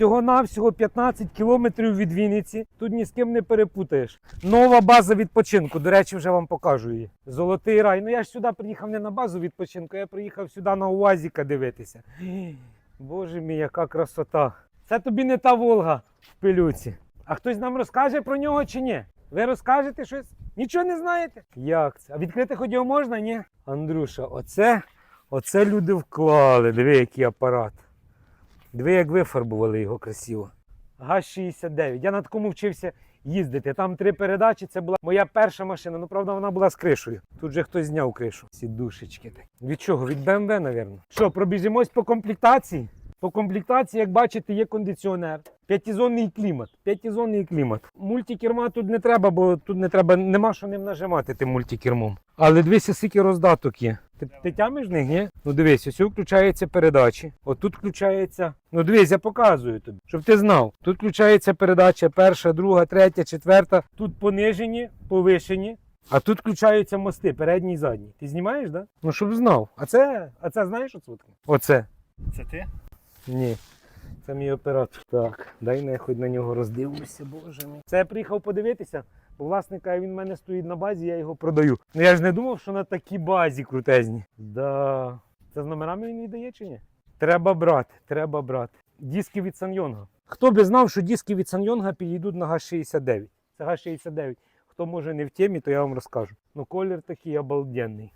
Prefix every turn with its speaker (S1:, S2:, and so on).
S1: Всього-навсього 15 кілометрів від Вінниці. Тут ні з ким не перепутаєш. Нова база відпочинку. До речі, вже вам покажу її. Золотий рай. Ну я ж сюди приїхав не на базу відпочинку, я приїхав сюди на УАЗіка дивитися. Боже мій, яка красота. Це тобі не та Волга в пилюці. А хтось нам розкаже про нього чи ні? Ви розкажете щось? Нічого не знаєте? Як це? А відкрити його можна, ні? Андрюша, оце, оце люди вклали. Диви, який апарат. Диви, як вифарбували його красиво. ГАЗ-69. Я на такому вчився їздити. Там три передачі. Це була моя перша машина. Ну, правда, вона була з кришею. Тут же хтось зняв кришу. Ці душечки. такі. Від чого? Від BMW, напевно. Що, пробіжимось по комплектації? По комплектації, як бачите, є кондиціонер. П'ятизонний клімат. П'ятизонний клімат. Мультикерма тут не треба, бо тут не треба, нема що ним нажимати тим мультикермом. Але дивися, скільки роздаток є. Ти, ти тямиш них, ні? Ну дивись, ось включаються передачі. Отут включається. Ну дивись, я показую тобі, щоб ти знав. Тут включається передача перша, друга, третя, четверта. Тут понижені, повишені. А тут включаються мости, передній і задній. Ти знімаєш, да? Ну щоб знав. А це, а це знаєш оце? Оце.
S2: Це ти?
S1: Ні. Це мій оператор. Так, дай не хоч на нього роздивлюся, боже мій. Це я приїхав подивитися, бо власника він в мене стоїть на базі, я його продаю. Ну я ж не думав, що на такій базі крутезні. Да. Це з номерами він віддає чи ні? Треба брати, треба брати. Диски від Саньонга. Хто би знав, що диски від Саньонга підійдуть на ГАЗ-69. Це ГАЗ-69. Хто може не в темі, то я вам розкажу. Ну колір такий обалденний.